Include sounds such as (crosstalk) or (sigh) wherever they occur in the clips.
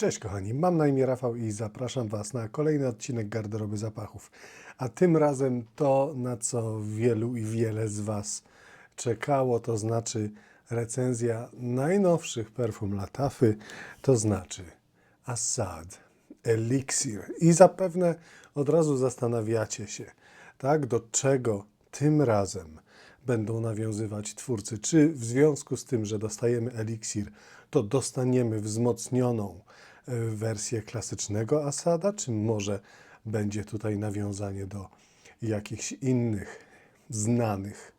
Cześć kochani, mam na imię Rafał i zapraszam Was na kolejny odcinek Garderoby Zapachów. A tym razem to, na co wielu i wiele z Was czekało, to znaczy recenzja najnowszych perfum Latafy, to znaczy Assad Elixir. I zapewne od razu zastanawiacie się, tak, do czego tym razem będą nawiązywać twórcy. Czy w związku z tym, że dostajemy eliksir, to dostaniemy wzmocnioną wersję klasycznego Asada, czy może będzie tutaj nawiązanie do jakichś innych znanych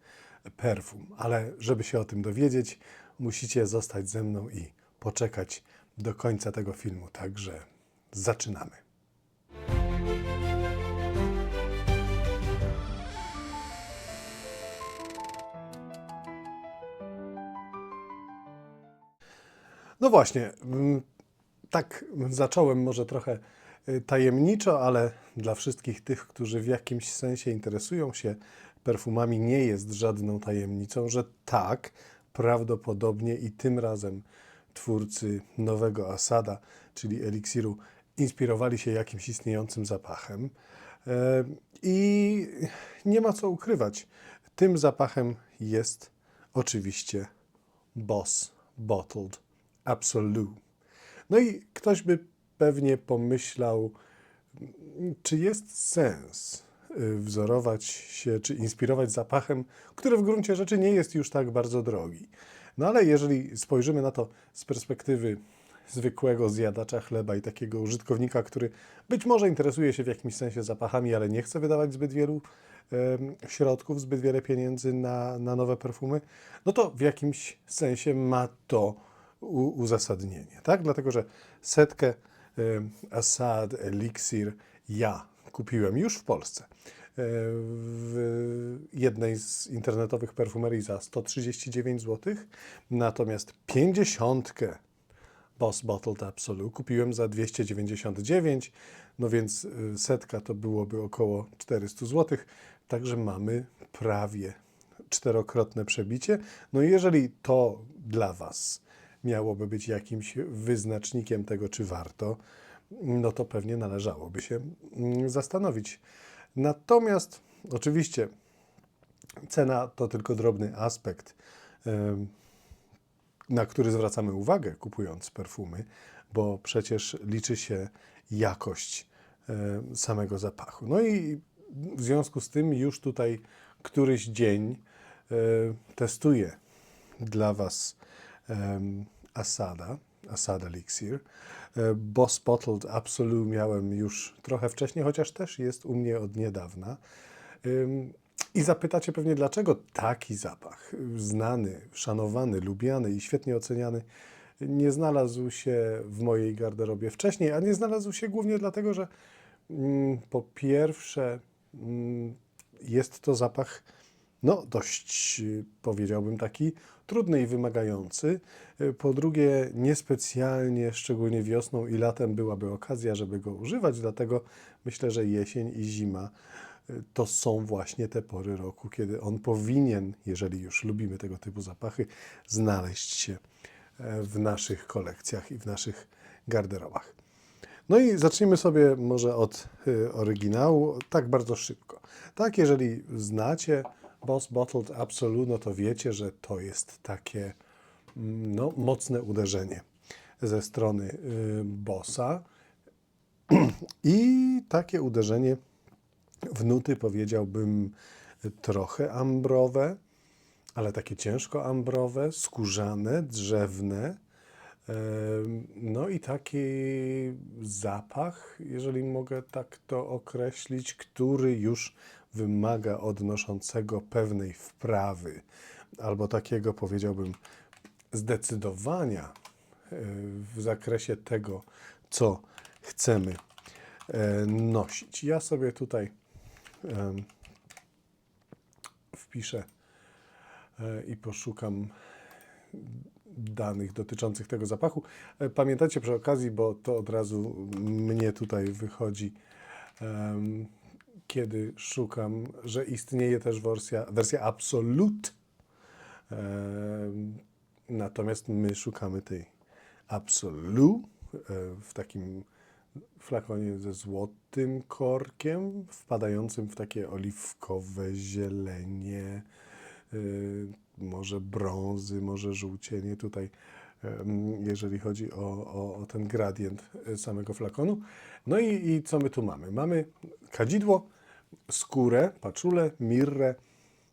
perfum. Ale żeby się o tym dowiedzieć, musicie zostać ze mną i poczekać do końca tego filmu. Także zaczynamy. No właśnie, mm, tak zacząłem może trochę y, tajemniczo, ale dla wszystkich tych, którzy w jakimś sensie interesują się perfumami, nie jest żadną tajemnicą, że tak, prawdopodobnie i tym razem twórcy nowego Asada, czyli eliksiru, inspirowali się jakimś istniejącym zapachem. E, I nie ma co ukrywać, tym zapachem jest oczywiście Boss Bottled Absolute. No i ktoś by pewnie pomyślał, czy jest sens y, wzorować się, czy inspirować zapachem, który w gruncie rzeczy nie jest już tak bardzo drogi. No ale jeżeli spojrzymy na to z perspektywy zwykłego zjadacza chleba i takiego użytkownika, który być może interesuje się w jakimś sensie zapachami, ale nie chce wydawać zbyt wielu środków, zbyt wiele pieniędzy na, na nowe perfumy, no to w jakimś sensie ma to uzasadnienie, tak? Dlatego, że setkę em, Assad Elixir ja kupiłem już w Polsce e, w jednej z internetowych perfumerii za 139 zł, natomiast 50 Boss Bottled Absolute kupiłem za 299, no więc y, setka to byłoby około 400 zł, także mamy prawie czterokrotne przebicie. No i jeżeli to dla Was miałoby być jakimś wyznacznikiem tego, czy warto, no to pewnie należałoby się mm, zastanowić. Natomiast oczywiście cena to tylko drobny aspekt, na który zwracamy uwagę kupując perfumy, bo przecież liczy się jakość samego zapachu. No i w związku z tym już tutaj któryś dzień testuję dla Was Asada, Asada Elixir. E, Boss Bottled Absolute miałem już trochę wcześniej, chociaż też jest u mnie od niedawna. I zapytacie pewnie, dlaczego taki zapach, znany, szanowany, lubiany i świetnie oceniany, nie znalazł się w mojej garderobie wcześniej, a nie znalazł się głównie dlatego, że mm, po pierwsze mm, jest to zapach no, dość powiedziałbym taki trudny i wymagający. Y, Po drugie, niespecjalnie, szczególnie wiosną i latem byłaby okazja, żeby go używać, dlatego myślę, że jesień i zima y, to są właśnie te pory roku, kiedy on powinien, jeżeli już lubimy tego typu zapachy, znaleźć się e, w naszych kolekcjach i w naszych garderobach. No i zacznijmy sobie może od oryginału, tak bardzo szybko. Tak, jeżeli znacie Boss Bottled Absolute, no to wiecie, że to jest takie mm, no, mocne uderzenie ze strony y, Bossa. I takie uderzenie w nuty powiedziałbym trochę ambrowe, ale takie ciężko ambrowe, skórzane, drzewne. Em, No i taki zapach, jeżeli mogę tak to określić, który już wymaga odnoszącego pewnej wprawy, albo takiego powiedziałbym zdecydowania e, w zakresie tego, co chcemy e, nosić. Ja sobie tutaj wpiszę e, i poszukam danych dotyczących tego zapachu. Pamiętajcie przy okazji, bo to od razu mnie tutaj wychodzi, kiedy szukam, że istnieje też wersja, wersja Absolute. Em, Natomiast my szukamy tej Absolute w takim flakonie ze złotym korkiem, wpadającym w takie oliwkowe zielenie, y, może brązy, może żółcienie tutaj, jeżeli chodzi o, o, o ten gradient y, samego flakonu. No i, i co my tu mamy? Mamy kadzidło, skórę, paczulę, mirrę,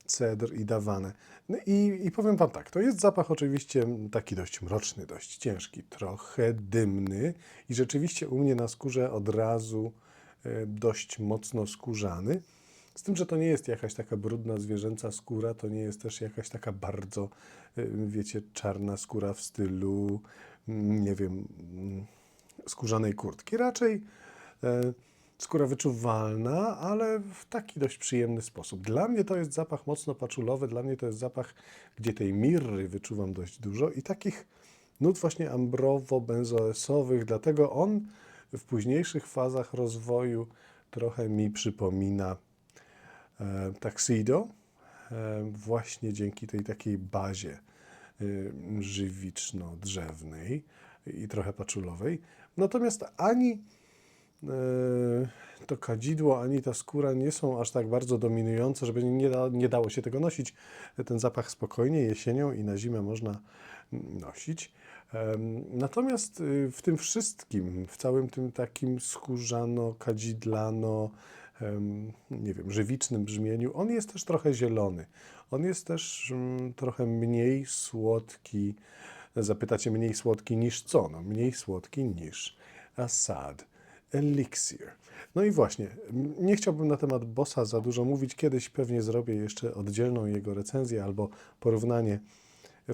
cedr i dawane. No i, i powiem Wam tak, to jest zapach oczywiście taki dość mroczny, dość ciężki, trochę dymny i rzeczywiście u mnie na skórze od razu e, dość mocno skórzany. Z tym, że to nie jest jakaś taka brudna zwierzęca skóra, to nie jest też jakaś taka bardzo, e, wiecie, czarna skóra w stylu, mm, nie wiem, mm, skórzanej kurtki. Raczej e, skóra wyczuwalna, ale w taki dość przyjemny sposób. Dla mnie to jest zapach mocno paczulowy, dla mnie to jest zapach, gdzie tej mirry wyczuwam dość dużo i takich nut właśnie ambrowo-benzoesowych, dlatego on w późniejszych fazach rozwoju trochę mi przypomina e, Tuxedo, e, właśnie dzięki tej takiej bazie y, żywiczno-drzewnej i trochę paczulowej. Natomiast ani e, to kadzidło, ani ta skóra nie są aż tak bardzo dominujące, żeby nie, da, nie dało się tego nosić. Ten zapach spokojnie jesienią i na zimę można nosić. Natomiast y, w tym wszystkim, w całym tym takim skórzano, kadzidlano, nie wiem, żywicznym brzmieniu, on jest też trochę zielony. On jest też mm, trochę mniej słodki. Zapytacie, mniej słodki niż co? No, mniej słodki niż Assad Elixir. No i właśnie, nie chciałbym na temat Bossa za dużo mówić. Kiedyś pewnie zrobię jeszcze oddzielną jego recenzję albo porównanie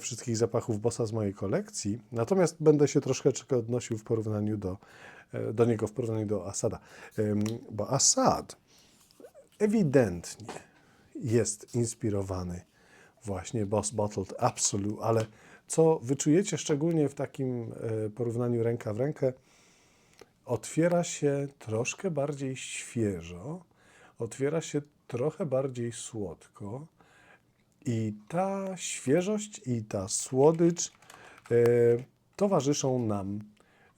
wszystkich zapachów Bossa z mojej kolekcji. Natomiast będę się troszeczkę odnosił w porównaniu do, e, do niego, w porównaniu do Asada. Bo Assad ewidentnie jest inspirowany właśnie Boss Bottled Absolute, ale co wyczujecie szczególnie w takim e, porównaniu ręka w rękę, otwiera się troszkę bardziej świeżo, otwiera się trochę bardziej słodko i ta świeżość i ta słodycz e, towarzyszą nam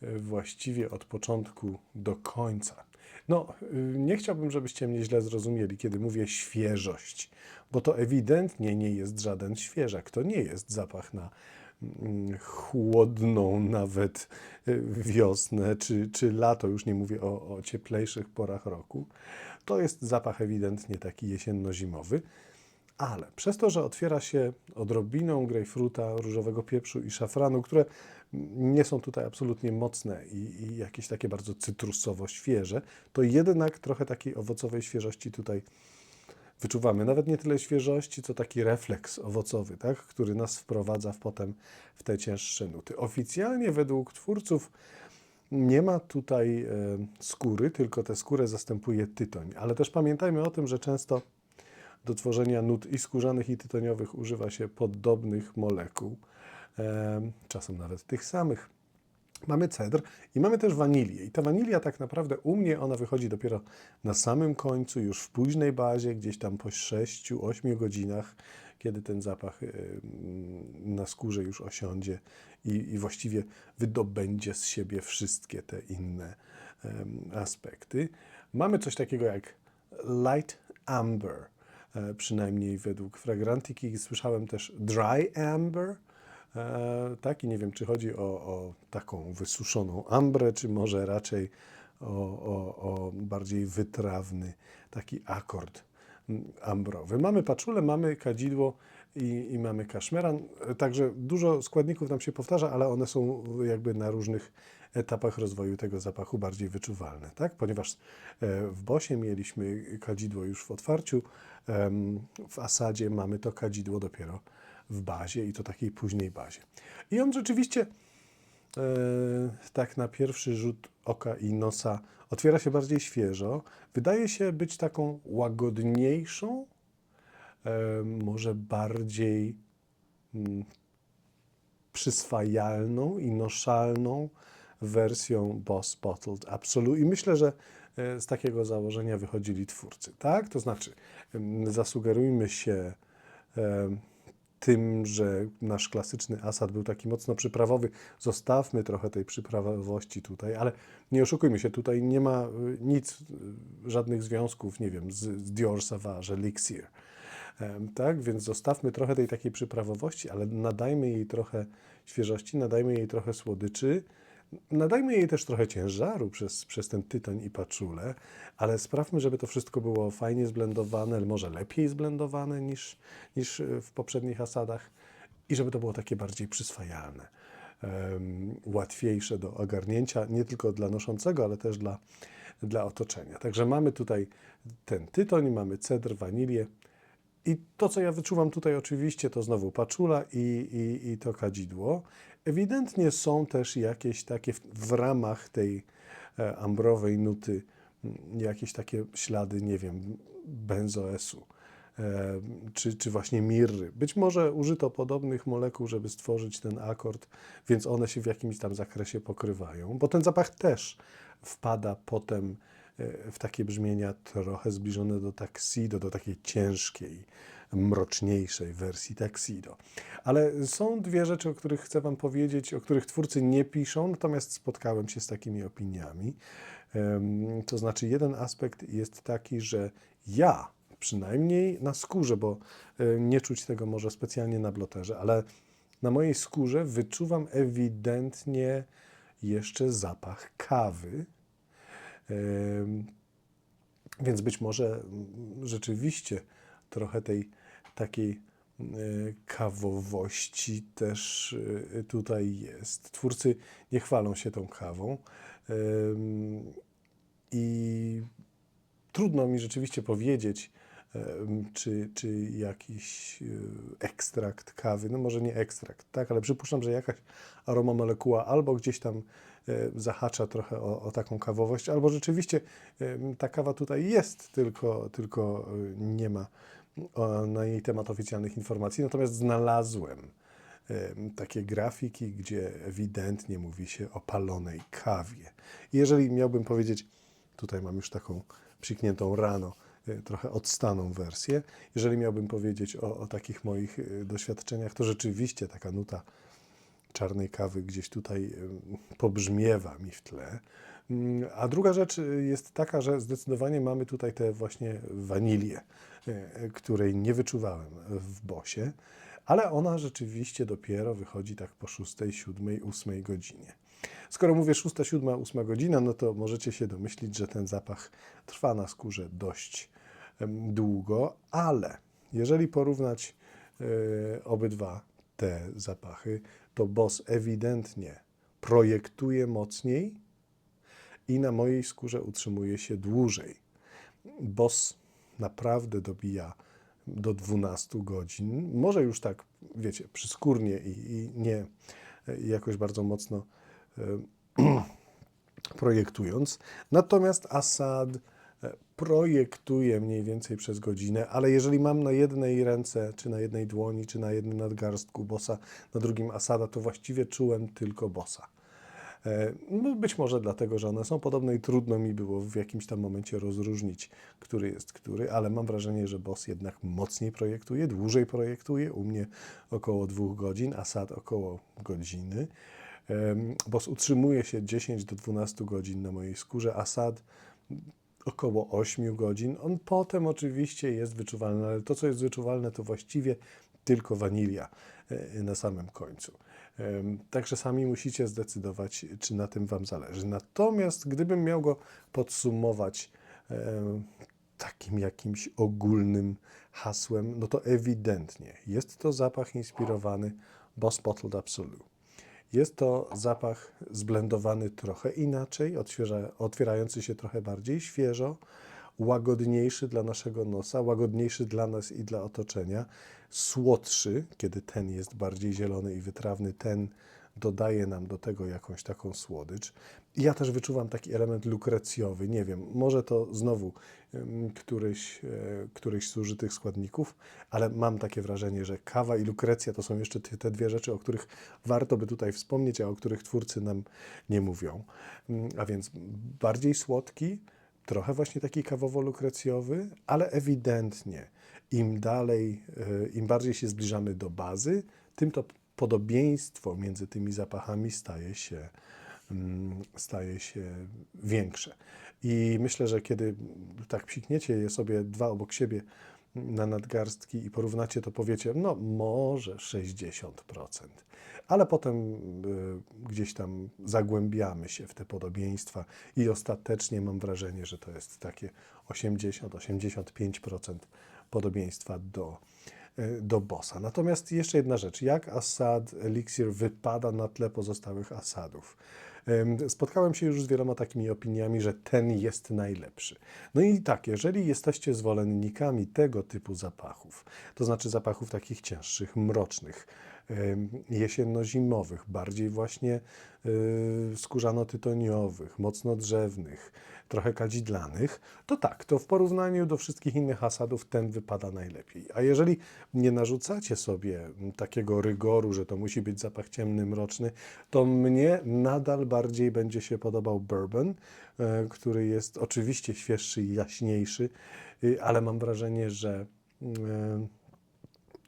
e, właściwie od początku do końca. No, y, nie chciałbym, żebyście mnie źle zrozumieli, kiedy mówię świeżość, bo to ewidentnie nie jest żaden świeżak. To nie jest zapach na chłodną nawet wiosnę czy, czy lato, już nie mówię o, o cieplejszych porach roku. To jest zapach ewidentnie taki jesienno-zimowy. Ale przez to, że otwiera się odrobiną grejpfruta, różowego pieprzu i szafranu, które nie są tutaj absolutnie mocne i, i jakieś takie bardzo cytrusowo świeże, to jednak trochę takiej owocowej świeżości tutaj wyczuwamy. Nawet nie tyle świeżości, co taki refleks owocowy, tak? który nas wprowadza w potem w te cięższe nuty. Oficjalnie według twórców nie ma tutaj e, skóry, tylko tę skórę zastępuje tytoń. Ale też pamiętajmy o tym, że często do tworzenia nut i skórzanych, i tytoniowych używa się podobnych molekuł, em, czasem nawet tych samych. Mamy cedr i mamy też wanilię. I ta wanilia tak naprawdę u mnie ona wychodzi dopiero na samym końcu, już w późnej bazie, gdzieś tam po 6-8 godzinach, kiedy ten zapach na skórze już osiądzie i, i właściwie wydobędzie z siebie wszystkie te inne aspekty. Mamy coś takiego jak light amber e, przynajmniej według Fragrantyki. Słyszałem też dry amber, tak, i nie wiem, czy chodzi o, o taką wysuszoną ambrę, czy może raczej o, o, o bardziej wytrawny taki akord ambrowy. Mamy paczulę, mamy kadzidło i, i mamy kaszmeran, E, także dużo składników nam się powtarza, ale one są jakby na różnych etapach rozwoju tego zapachu bardziej wyczuwalne, tak? Ponieważ e, w Bosie mieliśmy kadzidło już w otwarciu, w Asadzie mamy to kadzidło dopiero w bazie i to takiej później bazie. I on rzeczywiście e, tak na pierwszy rzut oka i nosa otwiera się bardziej świeżo. Wydaje się być taką łagodniejszą, e, może bardziej mm, przyswajalną i noszalną wersją Boss Bottled Absolute. I myślę, że e, z takiego założenia wychodzili twórcy, tak? To znaczy, zasugerujmy się tym, że nasz klasyczny asad był taki mocno przyprawowy. Zostawmy trochę tej przyprawowości tutaj, ale nie oszukujmy się, tutaj nie ma y, nic, y, żadnych związków, nie wiem, z, z Dior Sauvage, Elixir. Tak, więc zostawmy trochę tej takiej przyprawowości, ale nadajmy jej trochę świeżości, nadajmy jej trochę słodyczy, nadajmy jej też trochę ciężaru przez, przez ten tytoń i paczulę, ale sprawmy, żeby to wszystko było fajnie zblendowane, może lepiej zblendowane niż, niż e, w poprzednich asadach i żeby to było takie bardziej przyswajalne, em, łatwiejsze do ogarnięcia, nie tylko dla noszącego, ale też dla, dla otoczenia. Także mamy tutaj ten tytoń, mamy cedr, wanilię, i to, co ja wyczuwam tutaj oczywiście, to znowu paczula i, i, i to kadzidło. Ewidentnie są też jakieś takie w, ramach tej e, ambrowej nuty, jakieś takie ślady, nie wiem, benzoesu. e, Czy, czy właśnie mirry. Być może użyto podobnych molekuł, żeby stworzyć ten akord, więc one się w jakimś tam zakresie pokrywają, bo ten zapach też wpada potem e, w takie brzmienia trochę zbliżone do Taxido, do takiej ciężkiej, mroczniejszej wersji Taxido. Ale są dwie rzeczy, o których chcę Wam powiedzieć, o których twórcy nie piszą, natomiast spotkałem się z takimi opiniami. To znaczy, jeden aspekt jest taki, że ja, przynajmniej na skórze, bo nie czuć tego może specjalnie na bloterze, ale na mojej skórze wyczuwam ewidentnie jeszcze zapach kawy. Więc być może mm, rzeczywiście trochę tej takiej e, kawowości też e, tutaj jest. Twórcy nie chwalą się tą kawą. I trudno mi rzeczywiście powiedzieć, czy, czy jakiś e, ekstrakt kawy, no może nie ekstrakt, tak, ale przypuszczam, że jakaś aromamolekuła albo gdzieś tam e, zahacza trochę o, o taką kawowość, albo rzeczywiście ta kawa tutaj jest, tylko, tylko e, nie ma na jej temat oficjalnych informacji. Natomiast znalazłem em, takie grafiki, gdzie ewidentnie mówi się o palonej kawie. Jeżeli miałbym powiedzieć, tutaj mam już taką przykniętą rano, trochę odstaną wersję. Jeżeli miałbym powiedzieć o, o takich moich e, doświadczeniach, to rzeczywiście taka nuta czarnej kawy gdzieś tutaj em, pobrzmiewa mi w tle. Mm, A druga rzecz y, jest taka, że zdecydowanie mamy tutaj tę właśnie wanilię, której nie wyczuwałem w bosie, ale ona rzeczywiście dopiero wychodzi tak po 6, 7, 8 godzinie. Skoro mówię 6, 7, 8 godzina, no to możecie się domyślić, że ten zapach trwa na skórze dość długo, ale jeżeli porównać e, obydwa te zapachy, to Boss ewidentnie projektuje mocniej i na mojej skórze utrzymuje się dłużej. Boss naprawdę dobija do 12 godzin. Może już tak, wiecie, przyskórnie i, i nie e, jakoś bardzo mocno (clears throat) projektując. Natomiast Assad e, projektuje mniej więcej przez godzinę, ale jeżeli mam na jednej ręce, czy na jednej dłoni, czy na jednym nadgarstku bossa, na drugim Asada, to właściwie czułem tylko bossa. E, No być może dlatego, że one są podobne i trudno mi było w jakimś tam momencie rozróżnić, który jest który, ale mam wrażenie, że boss jednak mocniej projektuje, dłużej projektuje, u mnie około dwóch godzin, Asad około godziny. Boss utrzymuje się 10 do 12 godzin na mojej skórze, Asad około 8 godzin. On potem oczywiście jest wyczuwalny, ale to, co jest wyczuwalne, to właściwie tylko wanilia e, na samym końcu. Także sami musicie zdecydować, czy na tym Wam zależy. Natomiast gdybym miał go podsumować takim jakimś ogólnym hasłem, no to ewidentnie jest to zapach inspirowany Boss Bottled Absolute. Jest to zapach zblendowany trochę inaczej, odświeża, otwierający się trochę bardziej świeżo, łagodniejszy dla naszego nosa, łagodniejszy dla nas i dla otoczenia, słodszy, kiedy ten jest bardziej zielony i wytrawny, ten dodaje nam do tego jakąś taką słodycz. Ja też wyczuwam taki element lukrecjowy, nie wiem, może to znowu któryś, e, któryś z użytych składników, ale mam takie wrażenie, że kawa i lukrecja to są jeszcze te te dwie rzeczy, o których warto by tutaj wspomnieć, a o których twórcy nam nie mówią. Mm, A więc bardziej słodki, trochę właśnie taki kawowo-lukrecjowy, ale ewidentnie, im dalej, e, im bardziej się zbliżamy do bazy, tym to podobieństwo między tymi zapachami staje się, mm, staje się większe. I myślę, że kiedy tak psikniecie je sobie dwa obok siebie na nadgarstki i porównacie, to powiecie, no może 60%. Ale potem y, gdzieś tam zagłębiamy się w te podobieństwa i ostatecznie mam wrażenie, że to jest takie 80-85% podobieństwa do, do bossa. Natomiast jeszcze jedna rzecz. Jak Assad Elixir wypada na tle pozostałych Asadów? Ym, Spotkałem się już z wieloma takimi opiniami, że ten jest najlepszy. No i tak, jeżeli jesteście zwolennikami tego typu zapachów, to znaczy zapachów takich cięższych, mrocznych, jesienno-zimowych, bardziej właśnie y, skórzano-tytoniowych, mocno drzewnych, trochę kadzidlanych, to tak, to w porównaniu do wszystkich innych asadów ten wypada najlepiej. A jeżeli nie narzucacie sobie takiego rygoru, że to musi być zapach ciemny, mroczny, to mnie nadal bardziej będzie się podobał bourbon, e, który jest oczywiście świeższy i jaśniejszy, y, ale mam wrażenie, że e,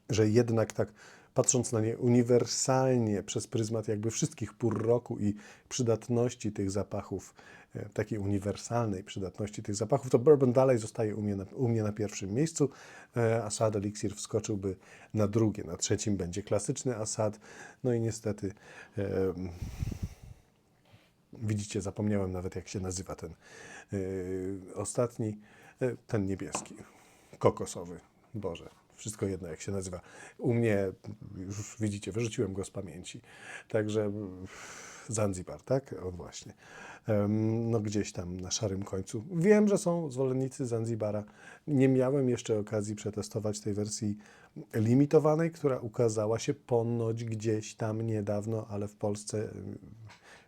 że jednak tak patrząc na nie uniwersalnie przez pryzmat jakby wszystkich pór roku i przydatności tych zapachów, e, takiej uniwersalnej przydatności tych zapachów, to bourbon dalej zostaje u mnie na, u mnie na pierwszym miejscu. E, Assad Elixir wskoczyłby na drugie, na trzecim będzie klasyczny Assad. No i niestety e, widzicie, zapomniałem nawet jak się nazywa ten e, ostatni, e, ten niebieski, kokosowy. Boże, wszystko jedno jak się nazywa. U mnie, już widzicie, wyrzuciłem go z pamięci. Także Zanzibar, tak? On właśnie. No gdzieś tam na szarym końcu. Wiem, że są zwolennicy Zanzibara. Nie miałem jeszcze okazji przetestować tej wersji limitowanej, która ukazała się ponoć gdzieś tam niedawno, ale w Polsce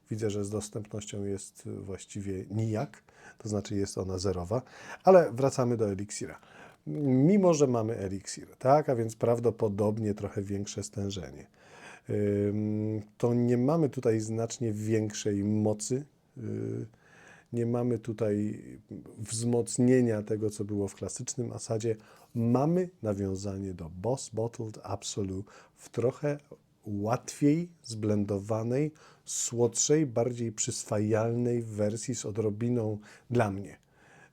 widzę, że z dostępnością jest właściwie nijak, to znaczy jest ona zerowa. Ale wracamy do eliksira. Mimo, że mamy eliksir, tak, a więc prawdopodobnie trochę większe stężenie, to nie mamy tutaj znacznie większej mocy, yy, nie mamy tutaj wzmocnienia tego, co było w klasycznym Asadzie. Mamy nawiązanie do Boss Bottled Absolute w trochę łatwiej zblendowanej, słodszej, bardziej przyswajalnej wersji z odrobiną dla mnie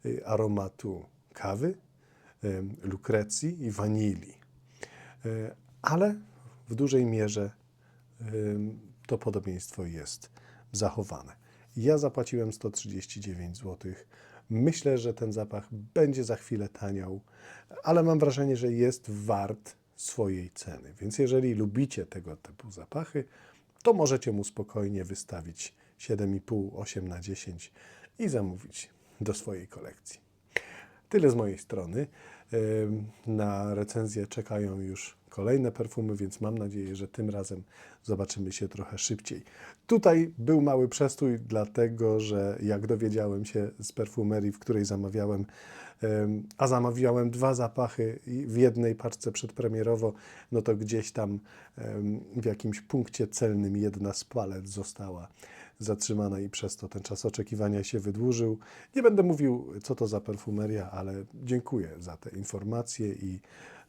y, aromatu kawy, lukrecji i wanilii. E, Ale w dużej mierze to podobieństwo jest zachowane. Ja zapłaciłem 139 zł. Myślę, że ten zapach będzie za chwilę taniał, ale mam wrażenie, że jest wart swojej ceny. Więc jeżeli lubicie tego typu zapachy, to możecie mu spokojnie wystawić 7,5, 8 na 10 i zamówić do swojej kolekcji. Tyle z mojej strony. Na recenzję czekają już kolejne perfumy, więc mam nadzieję, że tym razem zobaczymy się trochę szybciej. Tutaj był mały przestój, dlatego że jak dowiedziałem się z perfumerii, w której zamawiałem, a zamawiałem dwa zapachy w jednej paczce przedpremierowo, no to gdzieś tam w jakimś punkcie celnym jedna z palet została zatrzymana i przez to ten czas oczekiwania się wydłużył. Nie będę mówił, co to za perfumeria, ale dziękuję za te informacje i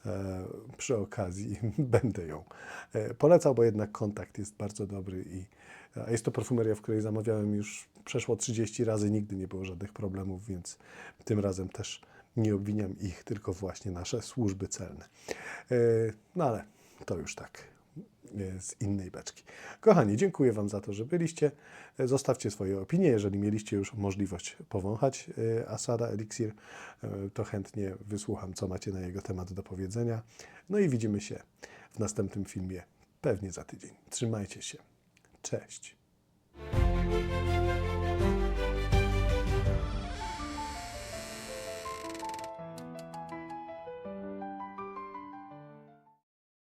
e, przy okazji (laughs) będę ją e, polecał, bo jednak kontakt jest bardzo dobry i a jest to perfumeria, w której zamawiałem już przeszło 30 razy, nigdy nie było żadnych problemów, więc tym razem też nie obwiniam ich, tylko właśnie nasze służby celne. E, No ale to już tak z innej beczki. Kochani, dziękuję Wam za to, że byliście. E, Zostawcie swoje opinie. Jeżeli mieliście już możliwość powąchać e, Asada Elixir, e, to chętnie wysłucham, co macie na jego temat do powiedzenia. No i widzimy się w następnym filmie, pewnie za tydzień. Trzymajcie się. Cześć.